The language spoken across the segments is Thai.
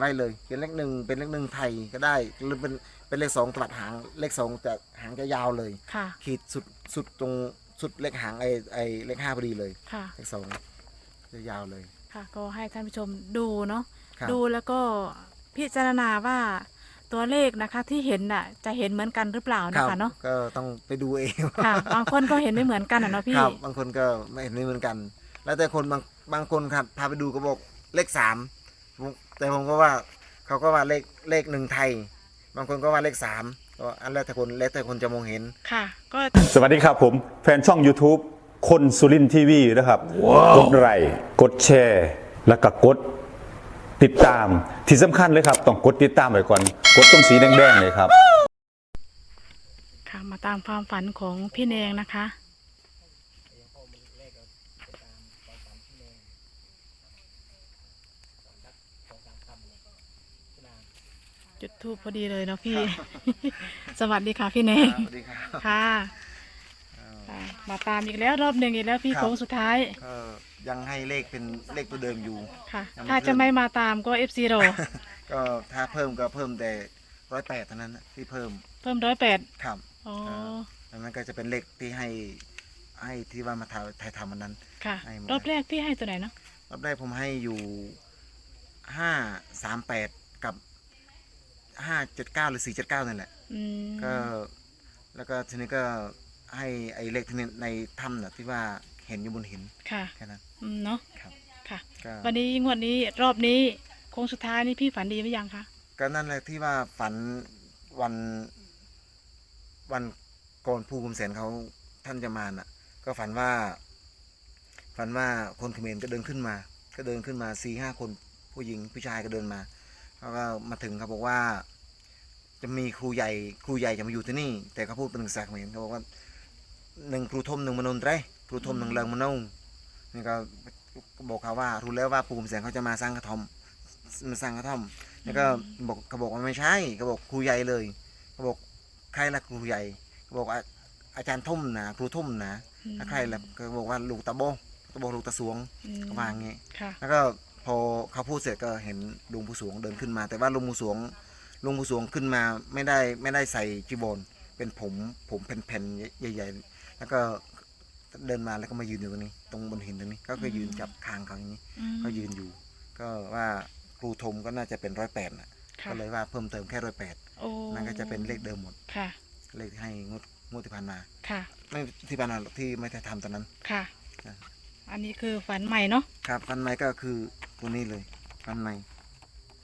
ไว้เลยเป็นเลขหนึ่งเป็นเลขหนึ่งไทยก็ได้หรือเป็นเป็นเลขสองตวัดหางเลขสองจะหางจะยาวเลย ค่ะ ขีดสุดสุดตรงสุดเลขหางไอไอเลขห้าพอดีเลย ค่ะ เลขสองจะยาวเลย ค่ะ ก็ให้ท่านผู้ชมดูเนาะ ครับ ดูแล้วก็พิจารณาว่าตัวเลขนะคะที่เห็นน่ะจะเห็นเหมือนกันหรือเปล่าคนะรับคะเนาะ ก็ต้องไปดูเอง ค่ะ บางคนก็เห็นไม่เหมือนกันอะเนาะพี่ ครับบางคนก็ไม่เห็นไม่เหมือนกัน แล้วแต่คนบางบางคนครับพาไปดูก็บอกเลขสามผม แต่ผมก็ว่าเขาก็ว่าเลขเลขหนึ่งไทย บางคนก็ว่าเลขสามก็อันแล้วแต่คนแล้วแต่คนจะมองเห็น ค่ะ ก็ สวัสดีครับผม แฟนช่อง YouTube คนสุรินทีวีนะครับ กดไลค์กดแชร์ แล้วก็กดติดตามที่สำคัญเลยครับ ต้องกดติดตามไว้ก่อน กดตรงสีแดงๆเลยครับ ค่ะมาตามความฝันของพี่แนงนะคะ จุดทูปพอดีเลยเนาะพี่ สวัสดีค่ะพี่แนงสวัสดีครับ ค่ะค่ะ มาตามอีกแล้วรอบหนึ่งอีกแล้วพี่ครับ โค้งสุดท้ายก็ยังให้เลขเป็นเลขตัวเดิมอยู่ ค่ะ ยังไม่ ถ้าจะไม่มาตามก็เอฟซีโรก็ถ้าเพิ่มก็เพิ่มแต่ร้อยแปดเท่านั้นนะที่เพิ่มเพิ่มร้อยแปดครับอ๋อดังนั้นก็จะเป็นเลขที่ให้ให้ที่ว่ามาถ่ายถ่ายทำมันนั้น ค่ะ ให้หมด รอบแรกพี่ให้ตัวไหนเนาะรอบแรกผมให้อยู่ห้าสามแปดกับ ห้าเจ็ดเก้าหรือสี่เจ็ดเก้านั่นแหละ อืมก็แล้วก็ทีนี้ก็ให้ไอ้เลขที่ในในถ้ำน่ะที่ว่าเห็นอยู่บนหินค่ะแค่นั้นอืมเนาะครับค่ะ ก็วันนี้งวดนี้รอบนี้โค้งสุดท้ายนี่พี่ฝันดีไหมยังคะก็นั่นแหละที่ว่าฝันวันวันก่อนภูกุมแสนเขาท่านจะมาน่ะ ก็ฝันว่า ฝันว่าคนเขมรก็เดินขึ้นมา ก็เดินขึ้นมาสี่ห้าคนผู้หญิงผู้ชายก็เดินมา เขาก็มาถึงเขาบอกว่า จะมีครูใหญ่ครูใหญ่จะมาอยู่ที่นี่ แต่เขาพูดเป็นภาษาเขมรเขาบอกว่าหนึ่งครูทมหนึ่งมนนไตรครูทมหนึ่งเลิงมนงนี่ก็ก็บอกเขาว่ารู้แล้วว่าภูมิแสงเขาจะมาสร้างกระท่อมมาสร้างกระท่อมแล้วก็บอกเขาบอกว่าไม่ใช่เขาบอกครูใหญ่เลยเขาบอกใครละครูใหญ่เขาบอกอาอาจารย์ทุ่มนะครูทุ่มนะอืมถ้าใครละก็บอกว่าลูกตาโบตาโบลูกตาสวงอืมก็ว่าอย่างงี้ค่ะแล้วก็พ อเขาพูดเสร็จก็เห็นลุงผู้สวงเดินขึ้นมา แต่ว่าลุงผู้สวงลุงผู้สวงขึ้นมาไม่ได้ไม่ได้ใส่จีบนเป็นผมผมแผ่นๆใหญ่ ๆ แล้วก็เดินมาแล้วก็มายืนอยู่ตรงนี้ ตรงบนหินตรงนี้ก็คือยืนจับคางเขาอย่างนี้อืมก็ยืนอยู่ ก็ว่าครูทมก็น่าจะเป็นร้อยแปดนะค่ะก็เลยว่าเพิ่มเติมแค่ร้อยแปดโอ้นั่นก็จะเป็นเลขเดิมหมดค่ะ เลขที่ให้งวดงวดที่ผ่านมาค่ะไม่ที่ผ่านมาหรอกที่ไม่ได้ทำตอนนั้นค่ะอะ อันนี้คือฝันใหม่เนาะครับฟันไม้ก็คือ ตัวนี้เลยฟันไม้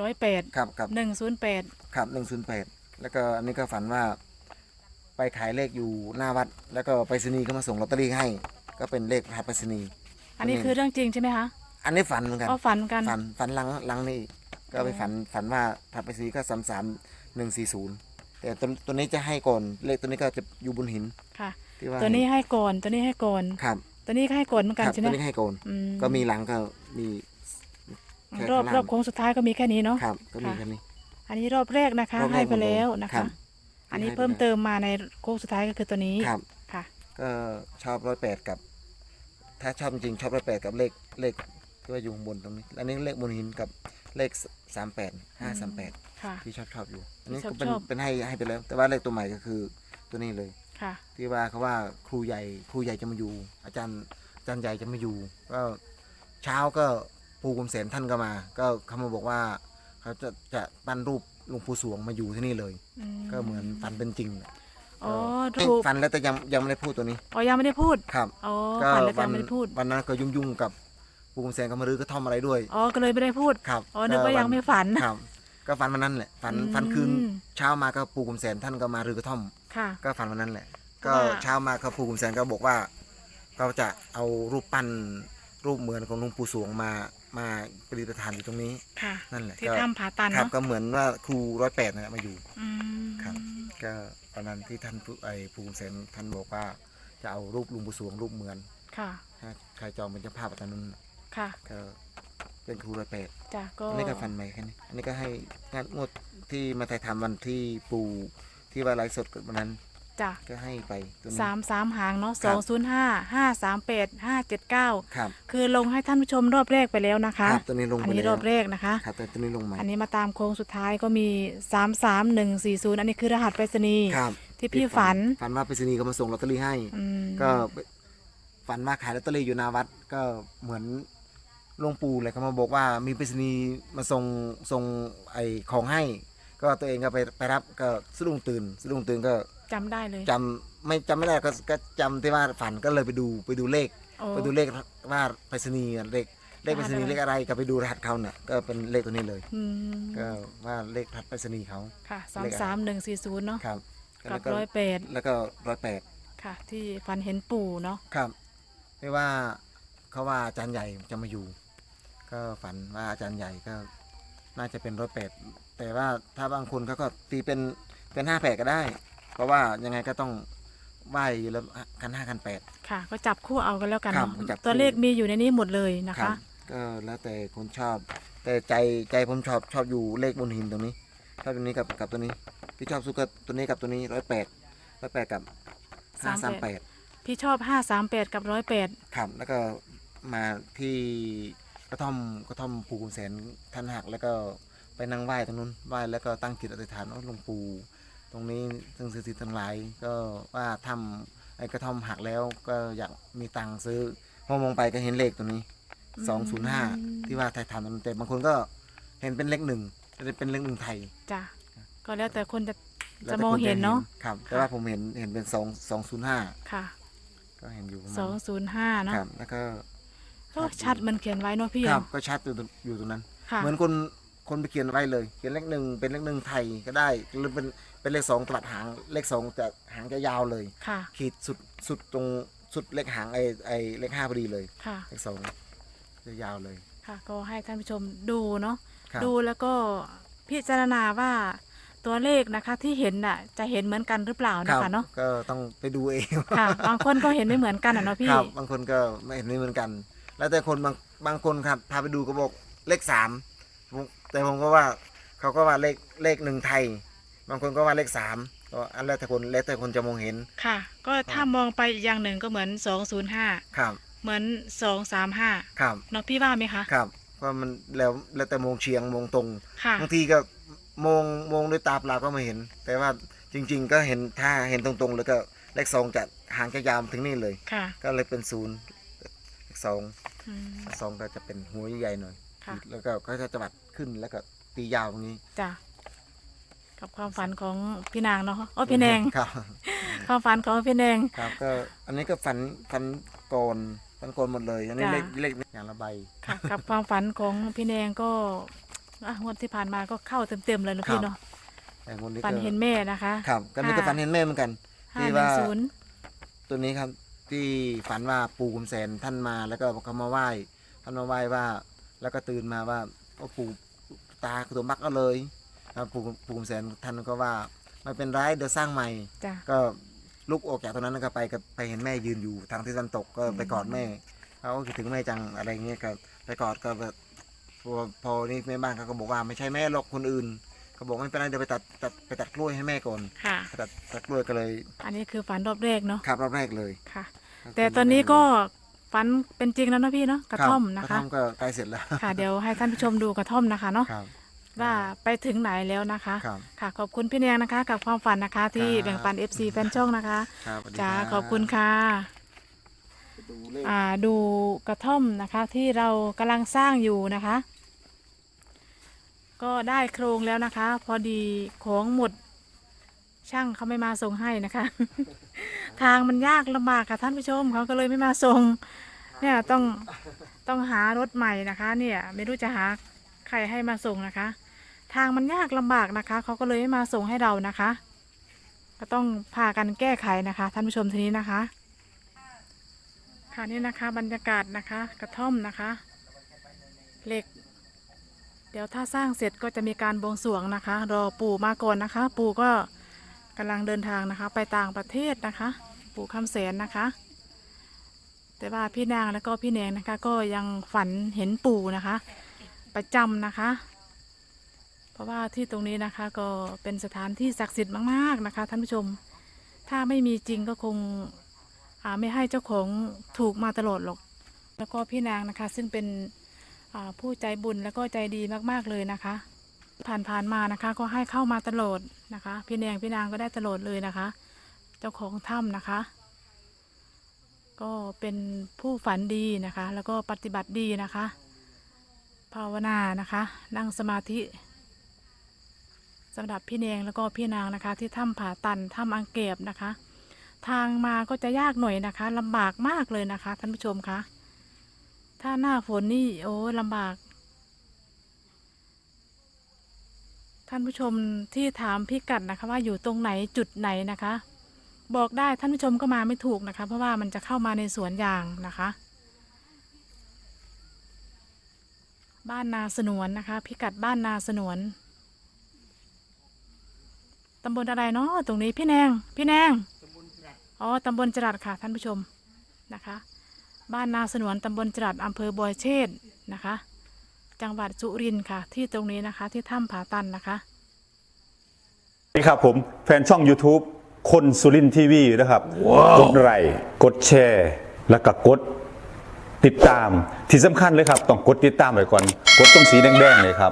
ร้อยแปดครับครับหนึ่งศูนย์แปดครับหนึ่งศูนย์แปดแล้วก็อันนี้ก็ฝันว่า ไปขายเลขอยู่หน้าวัด แล้วก็ไปรษณีย์ก็มาส่งลอตเตอรี่ให้ ก็เป็นเลขพระไปรษณีย์อันนี้คือเรื่องจริงใช่ไหมคะ อันนี้ฝันเหมือนกันก็ฝันกันฝันฝันหลังหลังนี่ก็ไปฝันฝันว่าพระไปรษณีย์ก็สามสามหนึ่งสี่ศูนย์แต่ตัวตัวนี้จะให้ก่อนเลขตัวนี้ก็จะอยู่บนหินค่ะที่ว่าตัวนี้ให้ก่อนตัวนี้ให้ก่อนครับ ตัวนี้ก็ให้ก่อนเหมือนคกันรับใช่ไหมตัวนี้ให้ก่อนอืมก็มีหลังก็มี แค่รอบข้างล่างรอบโค้งสุดท้ายก็มีแค่นี้เนาะ ครับ ก็มีค่ะ แค่นี้ อันนี้รอบแรกนะคะ รอบแรกให้ไปแล้วนะครัคะ บอันนี้ให้ไปเพิ่มแล้วเติมมาในโค้งสุดท้ายก็คือตัวนี้ครับ ค่ะ ก็ชอบร้อยแปดกับ ถ้าชอบจริงๆชอบร้อยแปดกับเลขเลขที่ว่าอยู่ข้างบนตรงนี้ อันนี้เลขบนหินกับเลขสามแปดห้าสามแปดค่ะ ที่ชอบชอบอยู่ อันนี้ชอบก็เป็นชอบ เป็นให้ให้ไปแล้ว แต่ว่าเลขตัวใหม่ก็คือตัวนี้เลย ค่ะ ที่ว่าเขาว่าครูใหญ่ครูใหญ่จะมาอยู่ อาจารย์อาจารย์ใหญ่จะมาอยู่ ก็เช้าก็ ปู่กุมเสนท่านก็มา ก็เขามาบอกว่าเขาจะจะปั้นรูปหลวงปู่สวงมาอยู่ที่นี่เลย อืมก็เหมือนฝันเป็นจริงอ๋อเอ้ยถูกฝันแล้วแต่ยังยังไม่ได้พูดตัวนี้อ๋อยังไม่ได้พูดครับ อ๋อก็ฝันแล้วแต่วันไม่ได้พูดวันนั้นก็ยุ่งๆกับปูกุมแสงกับมารื้อกระท่อมอะไรด้วย อ๋อก็เลยไม่ได้พูดครับอ๋อนึกว่ายังไม่ฝัน ครับ ก็ฝันวันนั้นแหละฝันอืม ฝันคืนเช้ามาก็ปูกุมแสนท่านก็มารื้อกระท่อม ค่ะ ก็ฝันวันนั้นแหละเพก็ราะว่า เช้ามาก็ปูกุมแสนก็บอกว่าเขาจะเอารูปปั้นรูปเหมือนของหลวงปู่สวงมา มาประดิษฐานอยู่ตรงนี้ ค่ะ นั่นแหละที่ก็ถ้ำผาตันครับเนาะก็เหมือนว่าครูร้อยแปดนะมาอยู่ อืมครับ ก็ตอนนั้นที่ท่านผู้ไอ้ปูกุมแสนท่านบอกว่า จะเอารูปหลวงปู่สวงรูปเหมือนค่ะ ถ้าใครจองเป็นเจ้าภาพตอนนั้นค่ะก็เป็นครูร้อยแปดจ้ะก็อันนี้ก็ฟันใหม่แค่นี้อันนี้ก็ให้งานงวดที่มาถ่ายทำวันที่ปูที่ว่าไลฟ์สดวันนั้น จ้ะก็ให้ไปตัวนี้ สามสามหางเนาะคสรัอบ งศูนย์ห้าห้าสามแปดห้าเจ็ดเก้าครับคือลงให้ท่านผู้ชมรอบแรกไปแล้วนะคะ ครับตัวนี้ลงอัไปนนี้แล้วรอบแรกนะคะ ครับแต่ตัวนี้ลงใหม่อันนี้มาตามโค้งสุดท้ายก็มีสามสามหนึ่งสี่ศูนย์อันนี้คือรหัสไปรษณีย์ ครับที่พี่ฝัน ฝันว่าไปรษณีย์ก็มาส่งลอตเตอรี่ให้ อืมก็ฝันว่าขายลอตเตอรี่อยู่หนาวัด ก็เหมือนหลวงปู่เลยเขามาบอกว่ามีไปรษณีย์มาส่งส่งไอ้ของให้ ก็ตัวเองก็ไปไปรับก็สะดุ้งตื่นสะดุ้งตื่นก็ จำได้เลยจำไม่จำไม่ได้ก็ก็จำที่ว่าฝันก็เลยไปดูไปดูเลข โอ้ ไปดูเลขว่าไปรษณีย์อะเลขเลขไปรษณีย์รหัสอะไรเลขอะไรก็ไปดูรหัสเขาเนี่ยก็เป็นเลขตัวนี้เลย อืมก็ว่าเลขรหัสไปรษณีย์เขา ค่ะสาเลมขอะไร สามหนึ่งสี่ศูนย์เนาะครับกับแล้วร้อยแปดแล้วก็ร้อยแปดค่ะ ที่ฝันเห็นปู่เนาะครับไม่ว่าเขาว่าอาจารย์ใหญ่จะมาอยู่ ก็ฝันว่าอาจารย์ใหญ่ก็น่าจะเป็นร้อยแปดแต่ว่าถ้าบางคนเขาก็ตีเป็นเป็นห้าแปดก็ได้ เพราะว่ายังไงก็ต้องไหวอยู่แล้วกันห้ากันแปด ค่ะ ก็จับคู่เอากันแล้วกันครับเนาะจับคู่ ตัวเลขมีอยู่ในนี้หมดเลยนะครัคะบก็แล้วแต่คนชอบ แต่ใจใจผมชอบชอบอยู่เลขบนหินตรงนี้ ชอบตัวนี้กับกับตัวนี้พี่ชอบสุกับตัวนี้กับตัวนี้ร้อยแปดร้อยแปดกับห้าสามแปด พี่ชอบห้าสามแปดกับร้อยแปดครับแล้วก็มาที่กระท่อมกระท่อมปู่ขุนแสนท่านหักแล้วก็ไปนั่งไหว้ตรงนู้นไหว้แล้วก็ตั้งจิตอธิษฐานว่าหลวงปู่ต รงนี้ซึ่งสิ่งศักดิ์สิทธิ์ทั้งหลาย ก็ว่าทำไอ้กระท่อมหักแล้วก็อยากมีตังค์ซื้อพอมองไปก็เห็นเลขตัวนี้สองศูนย์ห้าที่ว่าไทยทำมันแต่บางคนก็เห็นเป็นเลขหนึ่งจะเป็นเลขหนึ่งไทยจ้ะก็แล้วแต่คนจะแล้วจะแต่มองคเห็นเนาะครับ แต่ว่าผมเห็นเห็นเป็นสองสองศูนย์ห้าค่ะ ก็เห็นอยู่ประมาณสองศูนย์ห้าเนาะครับแล้วก็ก็ชัดมันเขียนไว้เนาะพี่ครับเนาะก็ชัดอยู่ตรงอยู่ตรงนั้นค่ะเหมือนคน คนไปเขียนไว้เลย เขียนเลขหนึ่งเป็นเลขหนึ่งไทยก็ได้หรือเป็นเป็นเลขสองกลัดหางเลขสองจะหางจะยาวเลย ค่ะ ขีดสุดสุดตรงสุดเลขหางไอไอเลขห้าพอดีเลย ค่ะ เลขสองจะยาวเลย ค่ะ ก็ให้ท่านผู้ชมดูเนาะ ครับ ดูแล้วก็พิจารณาว่าตัวเลขนะคะที่เห็นน่ะจะเห็นเหมือนกันหรือเปล่าคนะรับคะเนาะ ก็ต้องไปดูเอง ค่ะ บางคนก็เห็นไม่เหมือนกันอะเนาะพี่ ครับบางคนก็ไม่เห็นไม่เหมือนกัน แล้วแต่คนบางบางคนครับพาไปดูก็บอกเลขสามผม แต่ผมก็ว่าเขาก็ว่าเลขเลขหนึ่งไทย บางคนก็ว่าเลขสามก็อันแล้วแต่คนแล้วแต่คนจะมองเห็น ค่ะ ก็ถ้ามองไปอีกอย่างหนึ่งก็เหมือนสองศูนย์ห้าครับ เหมือนสองสามห้าครับเนาะพี่ว่าไหมคะครับก็มันแล้วแล้วแต่มองเฉียงมองตรงค่ะบางทีก็มองมองด้วยตาเปล่าก็ไม่เห็น แต่ว่าจริง ๆ ก็เห็นถ้าเห็นตรงๆแล้วก็เลขสองจะหางจะยาวถึงนี่เลยค่ะ ก็เลยเป็นศูนย์เลขสองอืมเลขสองก็จะเป็นหัวใหญ่ๆหน่อยค่ะแล้วก็ก็จะบัด ขึ้นแล้วก็ตียาวตรงนี้จ้ะกับความฝันของพี่นางเนาะโอ้พี่แนงครับความฝันของพี่แนงครับก็อันนี้ก็ฝันฝันโกนฝันโกนหมดเลย อันนี้จ้ะเลขเลขอย่างละใบค่ะกับความฝันของพี่แนงก็อะงวดที่ผ่านมาก็เข้าเต็มๆเลยเนอะพี่เนาะแต่คนนี้ฝันก็เห็นแม่นะคะครับก็นี่ก็ฝันเห็นแม่เหมือนกันห้าที่หนึ่ว่างศูนย์ตัวนี้ครับที่ฝันว่าปู่กุมแสนท่านมาแล้วก็เขามาไหว้ท่านมาไหว้ว่า แล้วก็ตื่นมาว่าโอ้ปู่ ตาคือตัวมักก็เลยครับปู่ปู่กุมแสนท่านก็ว่าไม่เป็นไรเดี๋ยวสร้างใหม่ จ้ะ ก็ลุกออกจากตรงนั้นแล้วก็ไปก็ไปเห็นแม่ยืนอยู่ทางทิศตะวันตกก็ไปกอดแม่เขาก็คิดถึงแม่จังอะไรเงี้ยก็ไปกอดก็แบบพอพอนี่แม่บ้านเขาก็บอกว่าไม่ใช่แม่หรอกคนอื่นเขาบอกไม่เป็นไรเดี๋ยวไปตัดตัดไปตัดกล้วยให้แม่ก่อนค่ะไปตัดตัดกล้วยก็เลยอันนี้คือฝันรอบแรกเนาะ ขับรอบแรกเลยค่ะ แต่ตอนนี้ก็ ฝันเป็นจริงแล้วเนอะพี่เนาะกระท่อมนะกระคะท่อมก็ใกล้เสร็จแล้ว ค่ะ เดี๋ยวให้ท่านผู้ชมดูกระท่อมนะคะเนาะครับ ว่าไปถึงไหนแล้วนะคะ ครับค่ะขอบคุณพี่แนงนะคะ กับความฝันนะคะ ที่ครับ แบ่งปัน FC แฟนช่องนะคะครับสวัสดีจ้ารับขอบคุณค่ะ ดูเลข อ่าดูกระท่อมนะคะที่เรากำลังสร้างอยู่นะคะ ก็ได้โครงแล้วนะคะ พอดีของหมด ช่างเขาไม่มาส่งให้นะคะ ทางมันยากลำบากค่ะท่านผู้ชมเขาก็เลยไม่มาส่ง เนี่ยต้องต้องหารถใหม่นะคะ เนี่ยไม่รู้จะหาใครให้มาส่งนะคะ ทางมันยากลำบากนะคะเขาก็เลยไม่มาส่งให้เรานะคะ ก็ต้องพากันแก้ไขนะคะ ท่านผู้ชมทีนี้นะคะ ค่ะนี่นะคะ บรรยากาศนะคะ กระท่อมนะคะเหล็กเดี๋ยวถ้าสร้างเสร็จก็จะมีการบวงสรวงนะคะ รอปู่มาก่อนนะคะ ปู่ก็ กำลังเดินทางนะคะ ไปต่างประเทศนะคะ ปู่คำแสนนะคะ แต่ว่าพี่นางแล้วก็พี่แนงนะคะ ก็ยังฝันเห็นปู่นะคะ ประจำนะคะ เพราะว่าที่ตรงนี้นะคะก็เป็นสถานที่ศักดิ์สิทธิ์มากๆนะคะท่านผู้ชม ถ้าไม่มีจริงก็คงไม่ให้เจ้าของถูกมาตลอดหรอก แล้วก็พี่นางนะคะซึ่งเป็นผู้ใจบุญแล้วก็ใจดีมากๆเลยนะคะ ผ่านๆมานะคะ ก็ให้เข้ามาตลอดนะคะ พี่แนงพี่นางก็ได้ตลอดเลยนะคะ เจ้าของถ้ำนะคะ ก็เป็นผู้ฝันดีนะคะ แล้วก็ปฏิบัติดีนะคะ ภาวนานะคะ นั่งสมาธิสำหรับพี่แนงแล้วก็พี่นางนะคะ ที่ถ้ำผาตันถ้ำอังเก็บนะคะ ทางมาก็จะยากหน่อยนะคะลำบากมากเลยนะคะ ท่านผู้ชมคะถ้าหน้าฝนนี่โอ้ลำบาก ท่านผู้ชมที่ถามพิกัดนะคะ ว่าอยู่ตรงไหนจุดไหนนะคะ บอกได้ท่านผู้ชมก็มาไม่ถูกนะคะ เพราะว่ามันจะเข้ามาในสวนยางนะคะ บ้านนาสนวนนะคะ พิกัดบ้านนาสนวนตำบลอะไรเนาะตรงนี้พี่แนงพี่แนงอ๋อตำบลจรัดค่ะท่านผู้ชมนะคะ บ้านนาสนวนตำบลจรัดอำเภอบอยเชษฐ์นะคะ จังหวัดสุรินทร์ค่ะ ที่ตรงนี้นะคะที่ถ้ำผาตันนะคะ นี่ครับผมแฟนช่อง YouTube คนสุรินทีวีนะครับ กดไลค์กดแชร์ แล้วก็กดติดตามที่สำคัญเลยครับ ต้องกดติดตามไว้ก่อน กดตรงสีแดงๆเลยครับ